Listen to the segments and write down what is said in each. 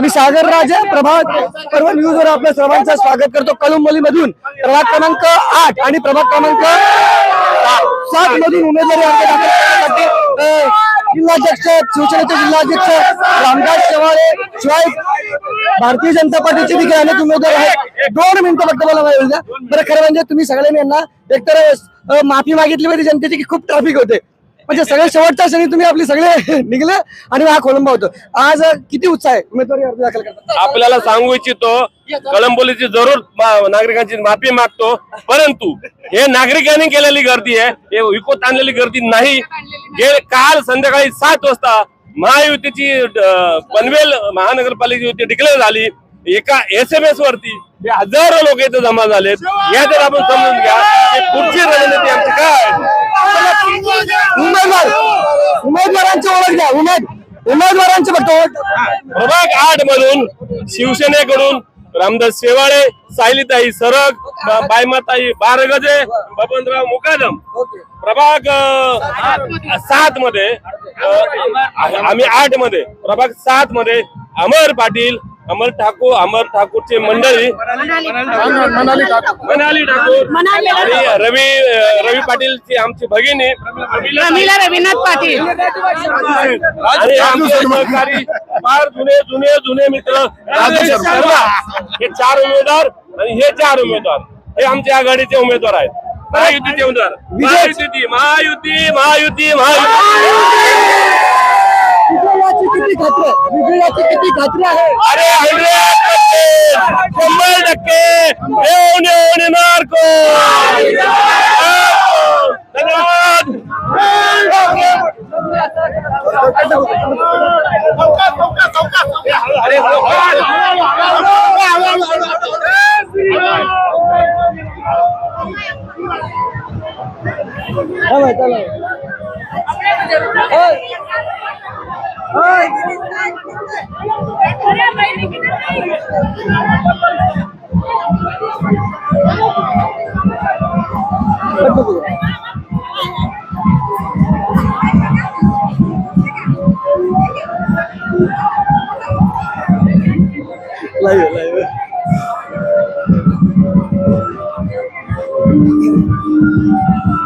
मी सागर राजे प्रभात पर्व न्यूज वर आपल्या सर्वांचं स्वागत करतो. कलुंबली मधून प्रभाग क्रमांक आठ आणि प्रभाग क्रमांक सात. मधून उमेदवारी अर्ज दाखल करण्यासाठी जिल्हाध्यक्ष शिवसेनेचे जिल्हाध्यक्ष रामदास शेवाळे शिवाय भारतीय जनता पार्टीचे देखील अनेक उमेदवार आहेत. दोन मिनिटं फक्त मला वेळ द्या. बरं खरं म्हणजे तुम्ही सगळ्यांनी यांना एकतर माफी मागितली पाहिजे जनतेची की खूप ट्रॅफिक होते. म्हणजे सगळे शेवटच्या क्षणी तुम्ही आपले सगळे निघले आणि हा खोलंबा होतो. आज किती उत्साह आहे? उमेदवारी अर्ज दाखल करतात. आपल्याला सांगू इच्छितो कळंबोलीची जरूर नागरिकांची माफी मागतो. परंतु हे नागरिकांनी केलेली गर्दी आहे हे विकत आणलेली गर्दी नाही. जे काल संध्याकाळी सात वाजता महायुतीची पनवेल महानगरपालिकेची युती डिक्लेअर झाली. एका एस एम एस वरती हजारो लोक इथे जमा झालेत या जर आपण समजून घ्या पुढची रणनीती आमची काय उमेदवार उमेदवारांची ओळख द्या उमेद उमेदवारांची फक्त ओळख प्रभाग आठ मधून शिवसेनेकडून रामदास शेवाळे सायलीताई सरग बा- बायमाताई बारगजे बबनराव मुकादम. प्रभाग सात मध्ये आम्ही आठमध्ये प्रभाग सात मध्ये अमर पाटील अमर ठाकूर अमर ठाकूरचे मंडळी. मनाली ठाकूर. आणि रवी रवी पाटीलची आमची भगिनी. रवीनाथ पाटील. आणि आमचे सहकारी फार जुने जुने जुने मित्र. हे चार उमेदवार आणि हे चार उमेदवार. हे आमच्या आघाडीचे उमेदवार आहेत. महायुतीचे उमेदवार. महायुती महायुती महायुती. महायुती! किती खात्री? विजयाची किती खात्री आहे अरे हंड्रेड शंभर टक्के येऊन येऊन मार्को धन्यवाद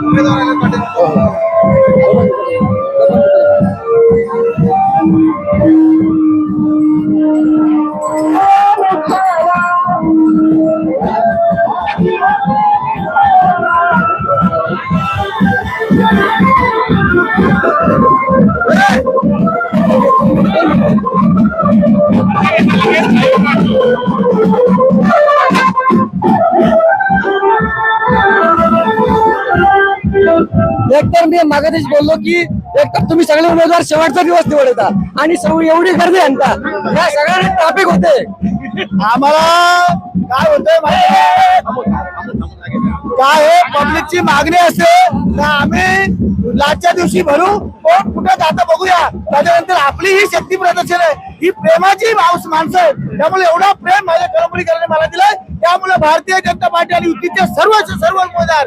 ഉമ്മേദ് പറയുന്നത് एकतर मी मागाशीच बोललो की एकतर तुम्ही सगळे उमेदवार शेवटचा दिवस निवडता आणि सगळी एवढी गर्दी आणता या सगळ्यांना ट्रॅफिक होते. आम्हाला काय होतंय आहे? काय आहे पब्लिकची मागणी असते. तर आम्ही लाचच्या दिवशी भरू. कोण कुठे जातं बघूया. त्याच्यानंतर आपली ही शक्ती प्रदर्शन आहे. ही प्रेमाची माणूस माणसं आहेत. त्यामुळे एवढा प्रेम माझ्या करमणीकरांनी मला दिलाय. त्यामुळे भारतीय जनता पार्टी आणि युतीचे सर्व सर्व उमेदवार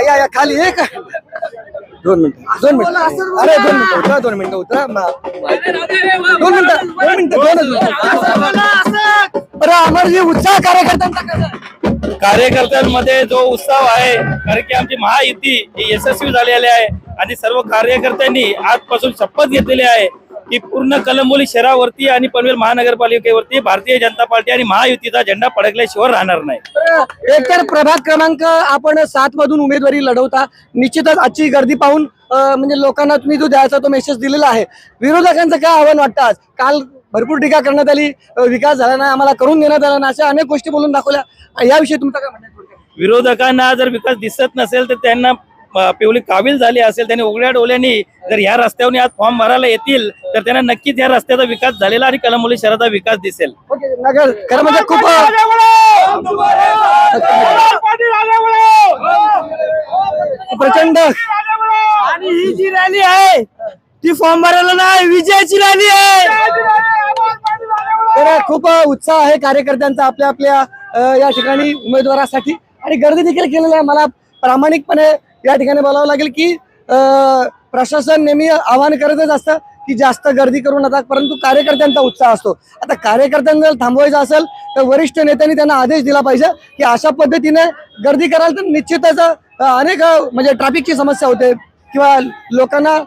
या या या खाली एक. दोन मिनिट दोन मिनिट. अरे दोन मिनिट उतरा दोन मिनिट उतरा. दोन मिनिट दोन मिनिट दोनच अरे अमरजी उत्साह कार्यकर्त्यांचा कार्यकर्त्यांमध्ये जो उत्साह आहे कारण की आमची महायुती ही यशस्वी झालेली आहे आणि सर्व कार्यकर्त्यांनी आजपासून शपथ घेतलेली आहे. की पूर्ण कलंबोली शहरावरती आणि पनवेल महानगरपालिकेवरती भारतीय जनता पार्टी आणि महायुतीचा झेंडा फडकल्याशिवाय राहणार नाही. एक तर प्रभाग क्रमांक आपण सात मधून उमेदवारी लढवता निश्चितच आजची गर्दी पाहून म्हणजे लोकांना तुम्ही जो द्यायचा तो मेसेज दिलेला आहे. विरोधकांचं काय आव्हान वाटतं आज? काल भरपूर टीका करण्यात आली विकास झाला नाही आम्हाला करून देण्यात आला नाही अशा अनेक गोष्टी बोलून दाखवल्या. याविषयी तुमचं काय म्हणणं? विरोधकांना जर विकास दिसत नसेल तर त्यांना अ, पिवळी काबिल झाली असेल त्यांनी उघड्या डोळ्यांनी जर ह्या रस्त्यावरून आज फॉर्म भरायला येतील तर त्यांना नक्कीच या रस्त्याचा विकास झालेला आणि कलंबोली शहराचा विकास दिसेल. ओके नगर खरं म्हणजे खूप प्रचंड. आणि ही जी रॅली आहे ती फॉर्म भरायला नाही विजयाची रॅली आहे. तर खूप उत्साह आहे कार्यकर्त्यांचा आपल्या आपल्या या ठिकाणी उमेदवारासाठी. आणि गर्दी देखील केलेली आहे. मला प्रामाणिकपणे या ठिकाणी बोलावं लागेल की प्रशासन नेहमी आवाहन करतच असतं की जास्त गर्दी करू नका परंतु कार्यकर्त्यांचा उत्साह असतो. आता कार्यकर्त्यांना जर थांबवायचं असेल तर वरिष्ठ नेत्यांनी त्यांना आदेश दिला पाहिजे की अशा पद्धतीने गर्दी कराल तर निश्चितच अनेक म्हणजे ट्रॅफिकची समस्या होते. किंवा लोकांना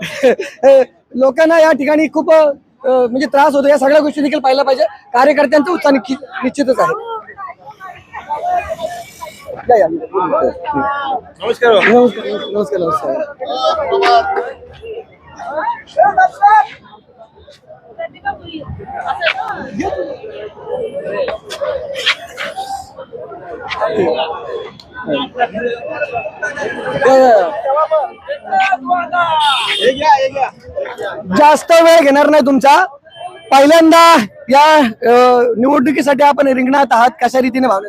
लोकांना या ठिकाणी खूप म्हणजे त्रास होतो. या सगळ्या गोष्टी देखील पाहिल्या पाहिजे. कार्यकर्त्यांचा उत्साह निश्चितच आहे. या, या. नमस्कार नमस्कार नमस्कार. जास्त वेळ घेणार नाही तुमचा पहिल्यांदा या निवडणुकीसाठी आपण रिंगणात आहात. कशा रीतीने आहात?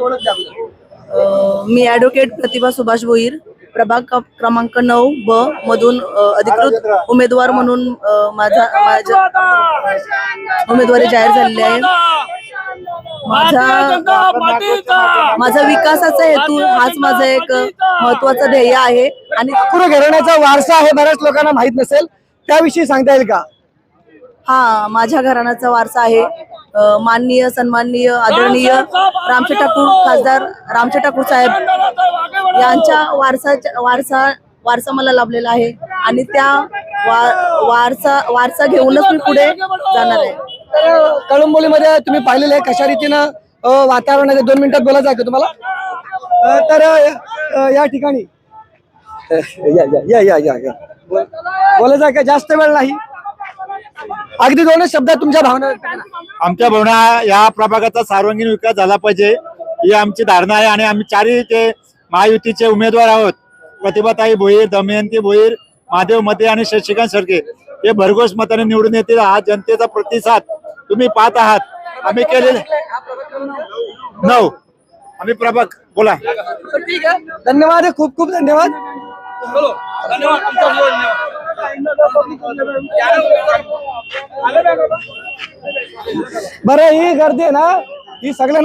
ओळख द्या. अ, मी ॲडव्होकेट प्रतिभा सुभाष भोईर प्रभाग क्रमांक नऊ ब मधून अधिकृत उमेदवार म्हणून माझा माझ्या उमेदवारी जाहीर झालेली आहे. माझा माझा विकासाचा हेतू हाच माझा एक महत्त्वाचा ध्येय आहे. आणि घराण्याचा वारसा आहे बऱ्याच लोकांना माहीत नसेल. त्याविषयी सांगता येईल का? हा माझ्या घराण्याचा वारसा आहे. माननीय सन्माननीय आदरणीय रामचे ठाकूर खासदार रामचे ठाकूर साहेब यांच्या वारसाच्या वारसा वारसा मला लाभलेला आहे आणि त्या वा- वारसा वारसा घेऊनच मी पुढे जाणार आहे. तर कळंबोलीमध्ये तुम्ही पाहिलेलं आहे कशा रीतीनं वातावरण आहे दोन मिनिटात बोलायचं आहे तुम्हाला? तर या ठिकाणी. या या या या या. या बोल- बोलायचं आहे का? जास्त वेळ नाही. अगदी दोनच शब्दात तुमच्या भावना. व्यक्त करा. आमच्या भावना या प्रभागाचा सर्वांगीण विकास झाला पाहिजे. ही आमची धारणा आहे आणि आम्ही चारही ते महायुतीचे उमेदवार आहोत. प्रतिभाताई भोईर दमयंती भोईर महादेव मते आणि शशिकांत सरके हे भरघोस मताने निवडून येतील. हा जनतेचा प्रतिसाद तुम्ही पाहत आहात. आम्ही केलेले नऊ. आम्ही प्रभाग बोला. तर ठीक आहे. धन्यवाद खूप खूप धन्यवाद. बरं ही गर्दी आहे ना ही सगळ्यांना